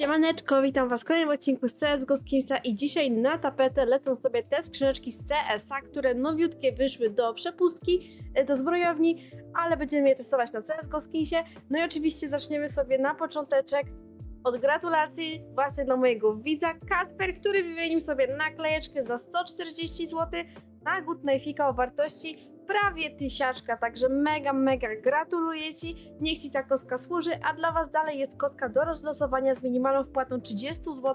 Siemaneczko, witam Was w kolejnym odcinku z CSGO Skinsa i dzisiaj na tapetę lecą sobie te skrzyneczki z CS-a, które nowiutkie wyszły do przepustki, e, do zbrojowni, ale będziemy je testować na CSGO Skinsie. No i oczywiście zaczniemy sobie na począteczek od gratulacji właśnie dla mojego widza Kasper, który wymienił sobie naklejeczkę za 140 zł na Good Knife'ika o wartości prawie tysiaczka, także mega, mega gratuluję Ci. Niech Ci ta kostka służy, a dla Was dalej jest kostka do rozlosowania z minimalną wpłatą 30 zł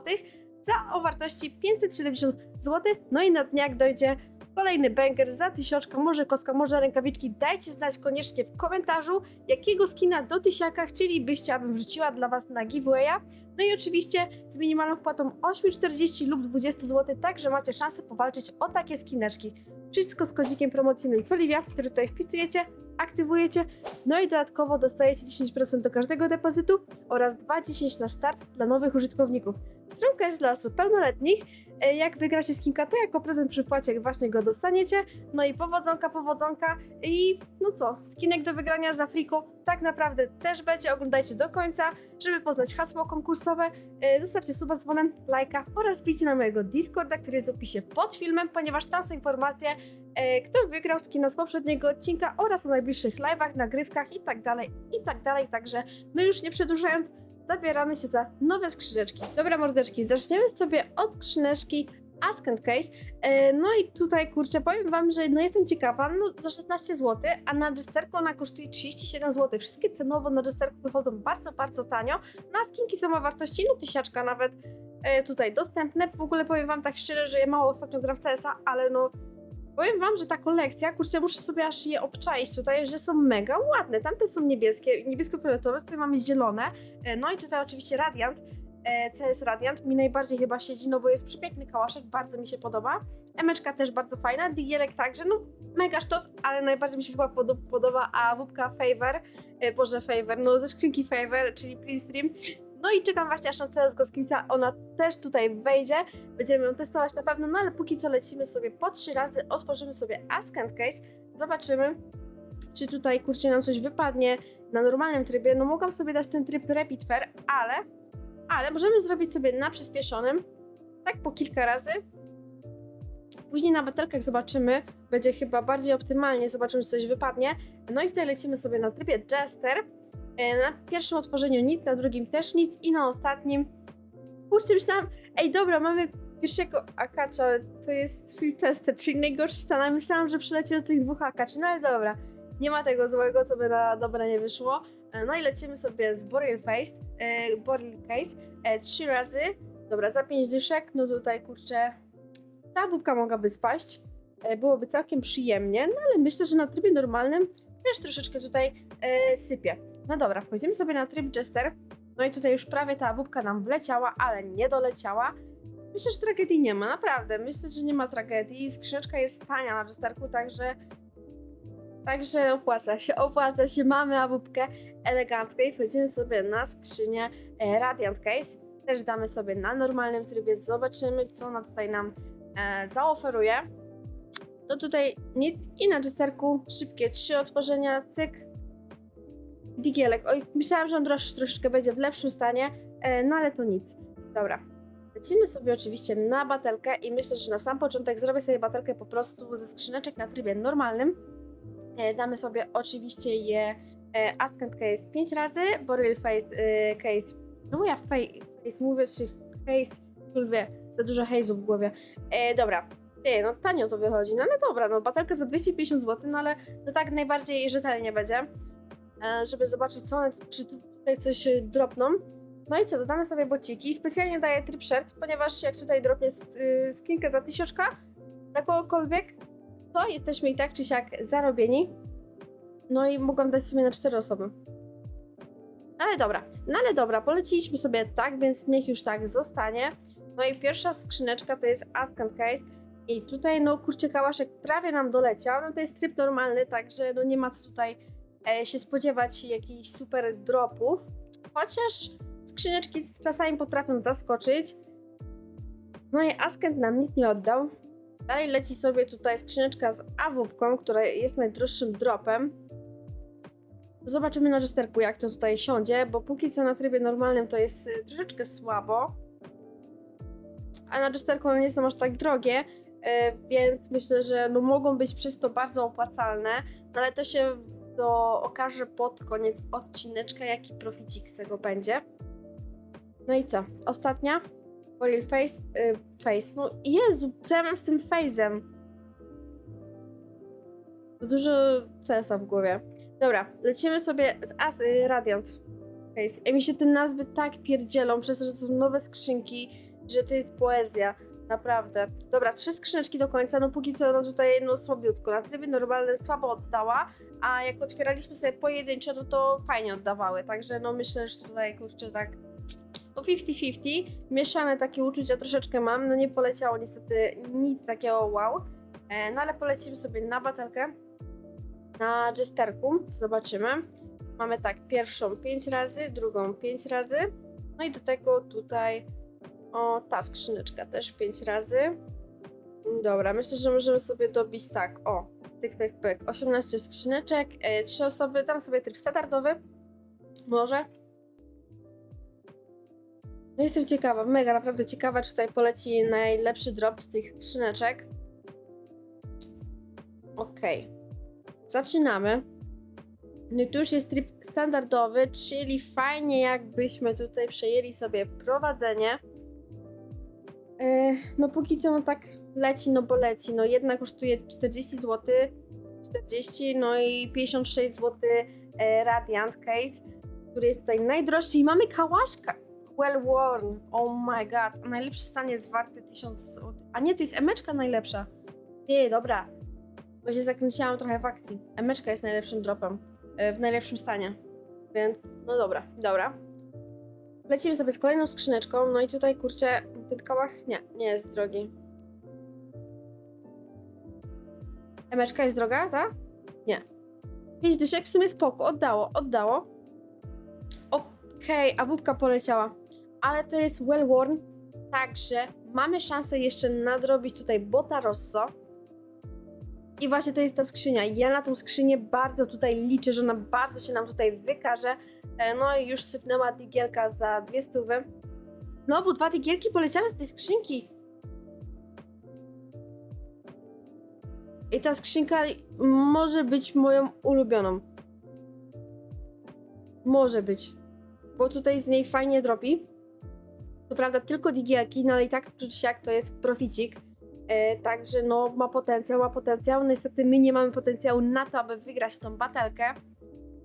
za o wartości 570 zł. No i na dniach dojdzie kolejny banger za tysiączka, może kostka, może rękawiczki. Dajcie znać koniecznie w komentarzu, jakiego skina do tysiaka chcielibyście, abym wrzuciła dla Was na giveawaya. No i oczywiście z minimalną wpłatą 8,40 lub 20 zł, także macie szansę powalczyć o takie skineczki. Wszystko z kodzikiem promocyjnym Soliwia, który tutaj wpisujecie, aktywujecie, no i dodatkowo dostajecie 10% do każdego depozytu oraz 2,10 na start dla nowych użytkowników. Stronka jest dla osób pełnoletnich. E, Jak wygracie skinka, to jako prezent przy wpłacie właśnie go dostaniecie. No i powodzonka, powodzonka i no co, skinek do wygrania za friko tak naprawdę też będzie. Oglądajcie do końca, żeby poznać hasło konkursowe. E, Zostawcie suba z dzwonem, lajka oraz wbijcie na mojego Discorda, który jest w opisie pod filmem, ponieważ tam są informacje, e, kto wygrał skina z poprzedniego odcinka oraz o najbliższych live'ach, nagrywkach i tak dalej, i tak. Także my już nie przedłużając, zabieramy się za nowe skrzyneczki. Dobra mordeczki, zaczniemy sobie od skrzyneczki Ask and Case. E, No i tutaj kurczę, powiem wam, że no jestem ciekawa, no za 16 zł, a na Jesterku ona kosztuje 37 zł. Wszystkie cenowo na Jesterku wychodzą bardzo, bardzo tanio. Na skinki co ma wartości, no tysiaczka nawet e, tutaj dostępne. W ogóle powiem wam tak szczerze, że ja mało ostatnio gram w CS-a, ale no Powiem wam, że ta kolekcja, kurczę, muszę sobie aż je obczaić tutaj, że są mega ładne. Tamte są niebieskie, niebiesko-fioletowe, tutaj mamy zielone. E, No i tutaj oczywiście Radiant, e, CS Radiant mi najbardziej chyba siedzi, no bo jest przepiękny kałaszek, bardzo mi się podoba. Emeczka też bardzo fajna, Digielek także, no mega sztos, ale najbardziej mi się chyba pod podoba AWP Favor, e, Boże Favor, no ze skrzynki Favor, czyli Pristream. No i czekam właśnie aż na CSGO Skinsa, ona też tutaj wejdzie, będziemy ją testować na pewno, no ale póki co lecimy sobie po trzy razy, otworzymy sobie Ask Case, zobaczymy, czy tutaj kurczę nam coś wypadnie na normalnym trybie. No mogłam sobie dać ten tryb Rapid Fair, ale, ale możemy zrobić sobie na przyspieszonym, tak po kilka razy. Później na batelkach zobaczymy, będzie chyba bardziej optymalnie, zobaczymy, czy coś wypadnie. No i tutaj lecimy sobie na trybie Jester. E, Na pierwszym otworzeniu nic, na drugim też nic i na ostatnim... Kurczę, myślałam, ej dobra, mamy pierwszego akacza, to jest field tester, czyli najgorszy stan, myślałam, że przyleci do tych dwóch akaczy, no ale dobra, nie ma tego złego, co by na dobre nie wyszło. E, No i lecimy sobie z Boreal Face, e, Boreal Case, e, trzy razy, dobra, za pięć dyszek, no tutaj kurczę, ta wódka mogłaby spaść, e, byłoby całkiem przyjemnie, no ale myślę, że na trybie normalnym też troszeczkę tutaj e, sypie. No dobra, wchodzimy sobie na tryb Jester, no i tutaj już prawie ta wódka nam wleciała, ale nie doleciała. Myślę, że tragedii nie ma, naprawdę. Myślę, że nie ma tragedii. Skrzyneczka jest tania na Jesterku, także także opłaca się, opłaca się. Mamy awupkę elegancką i wchodzimy sobie na skrzynię e, Radiant Case. Też damy sobie na normalnym trybie, zobaczymy, co ona tutaj nam e, zaoferuje. To tutaj nic i na Jesterku szybkie trzy otworzenia, cyk. Digielek. Oj, myślałam, że on trosz, troszeczkę będzie w lepszym stanie, e, no ale to nic. Dobra. Lecimy sobie oczywiście na batelkę i myślę, że na sam początek zrobię sobie batelkę po prostu ze skrzyneczek na trybie normalnym. E, damy sobie oczywiście je e, Ask and Case 5 razy, Boreal Face Case, no ja fa- Face mówię, czy Case, już wie, za dużo haze'u w głowie. Dobra, ty, no tanio to wychodzi, no ale dobra, no batelka za 250 zł, no ale to tak najbardziej rzetelnie będzie, żeby zobaczyć co one, czy tutaj coś e, dropną. No i co, dodamy sobie bociki. Specjalnie daję tryb shirt, ponieważ jak tutaj dropnie y, skinkę za tysiączka dla kogokolwiek, to jesteśmy i tak czy siak zarobieni. No i mogłam dać sobie na cztery osoby. Ale dobra, no ale dobra, poleciliśmy sobie tak, więc niech już tak zostanie. No i pierwsza skrzyneczka to jest Ask and Case. I tutaj, no kurczę, kałaszek prawie nam doleciał. No to jest tryb normalny, także no nie ma co tutaj e, się spodziewać jakichś super dropów. Chociaż skrzyneczki czasami potrafią zaskoczyć. No i Askent nam nic nie oddał. Dalej leci sobie tutaj skrzyneczka z awupką, która jest najdroższym dropem. Zobaczymy na jesterku, jak to tutaj siądzie, bo póki co na trybie normalnym to jest y, troszeczkę słabo. A na jesterku one nie są aż tak drogie, y, więc myślę, że no mogą być przez to bardzo opłacalne, no ale to się to okaże pod koniec odcineczka, jaki proficik z tego będzie. No i co? Ostatnia? Real face? Y, face. No Jezu, co ja mam z tym face'em? Dużo CS-a w głowie. Dobra, lecimy sobie z As y, Radiant. Face. I mi się te nazwy tak pierdzielą, przez to, że to są nowe skrzynki, że to jest poezja. Naprawdę. Dobra, trzy skrzyneczki do końca, no póki co no tutaj no słabiutko. Na trybie normalnym słabo oddała, a jak otwieraliśmy sobie pojedyncze, no to fajnie oddawały. Także no myślę, że tutaj kurczę tak o 50-50. Mieszane takie uczucia troszeczkę mam. No nie poleciało niestety nic takiego wow. E, no ale polecimy sobie na batelkę. Na jesterku. Zobaczymy. Mamy tak, pierwszą 5 razy, drugą 5 razy. No i do tego tutaj o ta skrzyneczka też 5 razy. Dobra, myślę, że możemy sobie dobić tak, o, tyk, pyk, pyk, 18 skrzyneczek, e, 3 osoby, dam sobie tryb standardowy, może. No jestem ciekawa, mega naprawdę ciekawa, czy tutaj poleci najlepszy drop z tych skrzyneczek. Okej. Zaczynamy. No i tu już jest tryb standardowy, czyli fajnie jakbyśmy tutaj przejęli sobie prowadzenie. E, no póki co no tak leci, no bo leci. No jedna kosztuje 40 zł, 40, no i 56 zł e, Radiant Case, który jest tutaj najdroższy i mamy kałaszka. Well worn, oh my god, najlepszy stan jest warty 1000 zł. A nie, to jest emeczka najlepsza. Ty, dobra, bo się zakręciłam trochę w akcji. Emeczka jest najlepszym dropem, e, w najlepszym stanie. Więc, no dobra, dobra. Lecimy sobie z kolejną skrzyneczką, no i tutaj, kurczę, ten kałach, nie, nie jest drogi. Emeczka jest droga, tak? Nie. 5 dyszek w sumie spoko, oddało, oddało. Okej, a wódka poleciała. Ale to jest well worn, także mamy szansę jeszcze nadrobić tutaj Bota Rosso. I właśnie to jest ta skrzynia. Ja na tą skrzynię bardzo tutaj liczę, że ona bardzo się nam tutaj wykaże. E, No i już sypnęła digielka za dwie stówy. Znowu dwa digielki poleciały z tej skrzynki. I ta skrzynka może być moją ulubioną. Może być. Bo tutaj z niej fajnie dropi. Co prawda tylko digielki, no ale i tak czuć jak to jest proficik. E, także no ma potencjał, ma potencjał. Niestety my nie mamy potencjału na to, aby wygrać tą batelkę.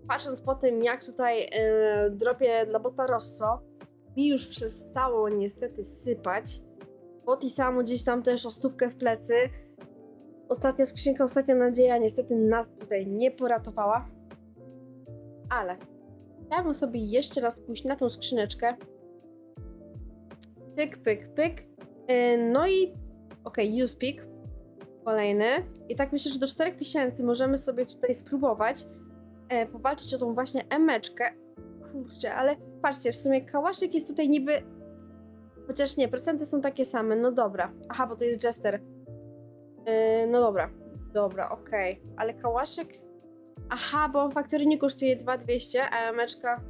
Patrząc po tym, jak tutaj e, dropię dla bota Rosso, mi już przestało niestety sypać. Boti samo gdzieś tam też o stówkę w plecy. Ostatnia skrzynka, ostatnia nadzieja niestety nas tutaj nie poratowała. Ale chciałabym sobie jeszcze raz pójść na tą skrzyneczkę. Tyk, pyk, pyk. E, No i okej, okay, pick. Kolejny. I tak myślę, że do 4000 możemy sobie tutaj spróbować e, powalczyć o tą właśnie emeczkę. Kurczę, ale patrzcie, w sumie kałaszek jest tutaj niby... Chociaż nie, procenty są takie same, no dobra. Aha, bo to jest jester. E, no dobra, dobra, okej. Ale kałaszek... Aha, bo faktory nie kosztuje 2200, a emeczka...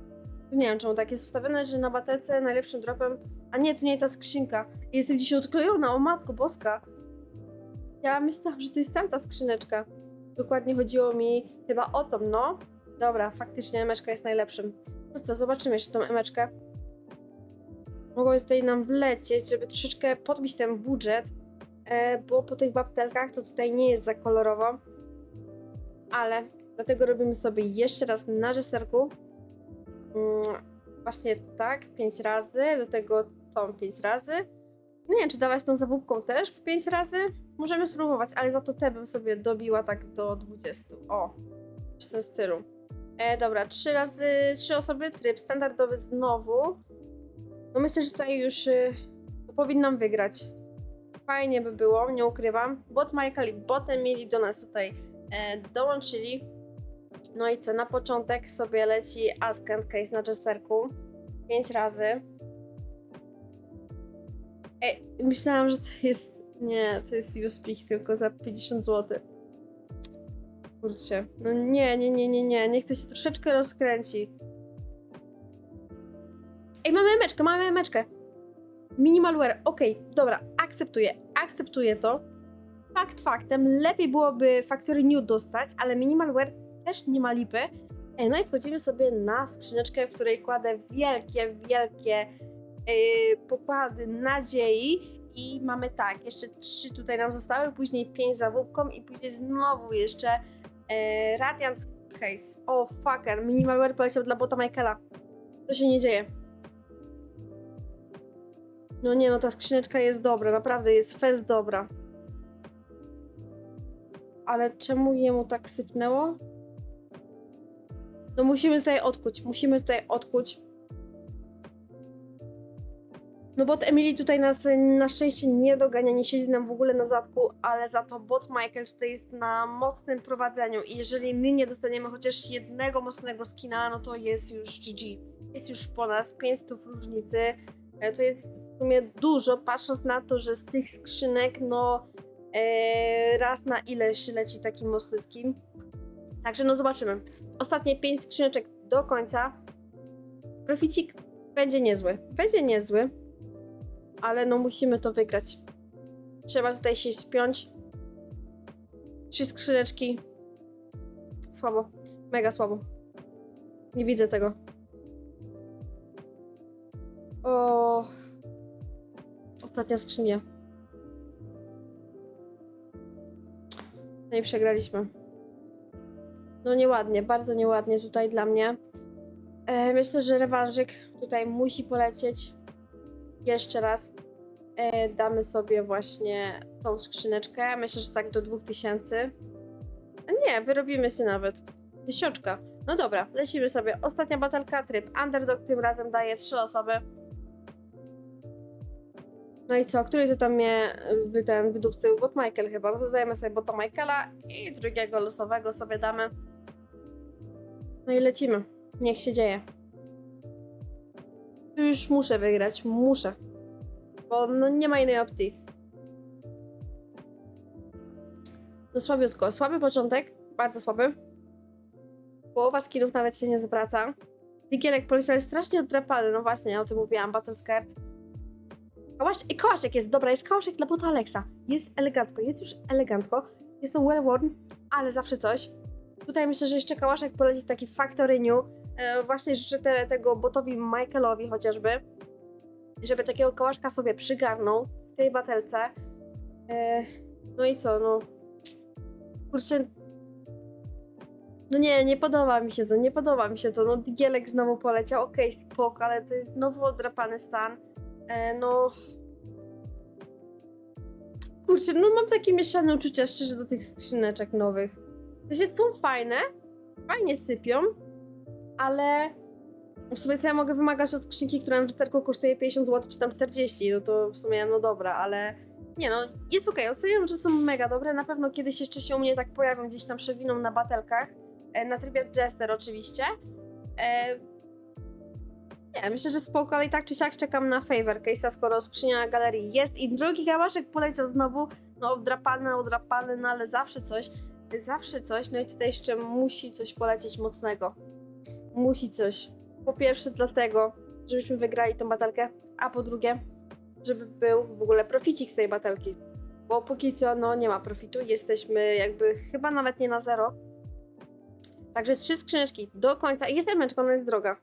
Nie wiem, czemu tak jest ustawione, że na batelce najlepszym dropem... A nie, to nie ta skrzynka. Jestem dzisiaj odklejona, o matko boska. Ja myślałam, że to jest tamta skrzyneczka. Dokładnie chodziło mi chyba o tą, no. Dobra, faktycznie emeczka jest najlepszym. To co, zobaczymy jeszcze tą emeczkę. Mogłoby tutaj nam wlecieć, żeby troszeczkę podbić ten budżet, e, bo po tych babtelkach to tutaj nie jest za kolorowo. Ale dlatego robimy sobie jeszcze raz na żesterku. Mm, właśnie tak, 5 razy, do tego tą 5 razy. No nie wiem, czy dawać tą zawódką też 5 razy? Możemy spróbować, ale za to te bym sobie dobiła tak do 20. O, w tym stylu. E, dobra, 3 razy, 3 osoby, tryb standardowy znowu. No myślę, że tutaj już y, powinnam wygrać. Fajnie by było, nie ukrywam. Bot Michael i botem mieli do nas tutaj e, dołączyli. No i co, na początek sobie leci Ask and Case na Jesterku. 5 razy. Ej, myślałam, że to jest. Nie, to jest Uspik tylko za 50 zł. Kurczę. No nie, nie, nie, nie, nie. Niech to się troszeczkę rozkręci. Ej, mamy emeczkę, mamy emeczkę. Minimalware, okej, dobra, akceptuję, akceptuję to. Fakt faktem, lepiej byłoby Factory New dostać, ale Minimalware też nie ma lipy. Ej, no i wchodzimy sobie na skrzyneczkę, w której kładę wielkie, wielkie yy, pokłady nadziei. I mamy tak, jeszcze trzy tutaj nam zostały, później pięć za wóbką i później znowu jeszcze yy, Radiant Case. O, fucker, Minimalware poleciał dla bota Michaela. To się nie dzieje. No nie, no ta skrzyneczka jest dobra, naprawdę jest fest dobra. Ale czemu jemu tak sypnęło? No musimy tutaj odkuć, musimy tutaj odkuć. No bot Emily tutaj nas y, na szczęście nie dogania, nie siedzi nam w ogóle na zadku, ale za to bot Michael tutaj jest na mocnym prowadzeniu i jeżeli my nie dostaniemy chociaż jednego mocnego skina, no to jest już GG. Jest już po nas 500 różnicy. E, To jest w sumie dużo, patrząc na to, że z tych skrzynek, no e, raz na ileś leci taki mocny skin. Także no zobaczymy. Ostatnie 5 skrzyneczek do końca. Proficik będzie niezły. Będzie niezły, ale no musimy to wygrać. Trzeba tutaj się spiąć. Trzy skrzyneczki. Słabo. Mega słabo. Nie widzę tego. O. Ostatnia skrzynia. No i przegraliśmy. No nieładnie, bardzo nieładnie tutaj dla mnie. E, myślę, że rewanżyk tutaj musi polecieć. Jeszcze raz. E, damy sobie właśnie tą skrzyneczkę. Myślę, że tak do 2000. A nie, wyrobimy się nawet. Tysiączka. No dobra, lecimy sobie. Ostatnia batelka, tryb underdog, tym razem daje trzy osoby. No i co, który to tam mnie wy ten wydupcył? Bot Michael chyba. No to dajemy sobie bota Michaela i drugiego losowego sobie damy. No i lecimy. Niech się dzieje. Tu Już muszę wygrać, muszę. Bo no nie ma innej opcji. No słabiutko. Słaby początek, bardzo słaby. Połowa skinów nawet się nie zwraca. Digielek poleciał jest strasznie oddrapany, no właśnie, ja o tym mówiłam, Battle Skirt. Kałasz, i kałaszek jest, dobra, jest kałaszek dla bota Alexa. Jest elegancko, jest już elegancko. Jest to well worn, ale zawsze coś. Tutaj myślę, że jeszcze kałaszek poleci taki. E, właśnie życzę te, tego botowi Michaelowi chociażby, żeby takiego kałaszka sobie przygarnął w tej batelce. E, no i co, no. Kurczę. No nie, nie podoba mi się to, nie podoba mi się to. No Digielek znowu poleciał, okej, spoko, ale to jest znowu odrapany stan. E, no. Kurczę, no mam takie mieszane uczucia szczerze do tych skrzyneczek nowych. To się są fajne, fajnie sypią, ale w sumie co ja mogę wymagać od skrzynki, która na czysterku kosztuje 50 zł czy tam 40, no to w sumie no dobra, ale nie no, jest okej, oceniam, że są mega dobre, na pewno kiedyś jeszcze się u mnie tak pojawią, gdzieś tam przewiną na batelkach, e, na trybie Jester oczywiście. E, nie, myślę, że spoko, ale i tak czy siak czekam na favor case'a, skoro skrzynia galerii jest i drugi gałaszek poleciał znowu, no odrapany, odrapany, no ale zawsze coś, zawsze coś, no i tutaj jeszcze musi coś polecieć mocnego. Musi coś. Po pierwsze dlatego, żebyśmy wygrali tą batalkę, a po drugie, żeby był w ogóle proficik z tej batelki. Bo póki co, no nie ma profitu, jesteśmy jakby chyba nawet nie na zero. Także trzy skrzyneczki do końca. Jest emeczka, ona jest droga.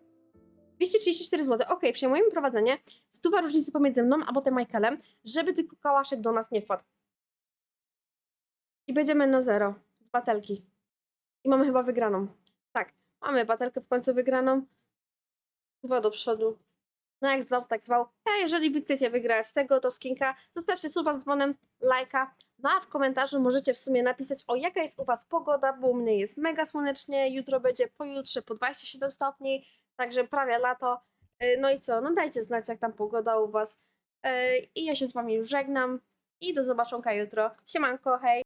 234 zł. Ok, przejmujemy prowadzenie. Stuwa różnicy pomiędzy mną a potem Michaelem, żeby tylko kałaszek do nas nie wpadł. I będziemy na zero z batelki. I mamy chyba wygraną. Tak, mamy batelkę w końcu wygraną. Stuwa do przodu. No jak zwał, tak zwał. A jeżeli wy chcecie wygrać tego, to skinka, zostawcie suba z dzwonem, lajka. No a w komentarzu możecie w sumie napisać, o jaka jest u was pogoda, bo u mnie jest mega słonecznie, jutro będzie pojutrze po 27 stopni, także prawie lato. Yy, No i co, no dajcie znać jak tam pogoda u was. Yy, I ja się z wami już żegnam i do zobaczonka jutro. Siemanko, hej!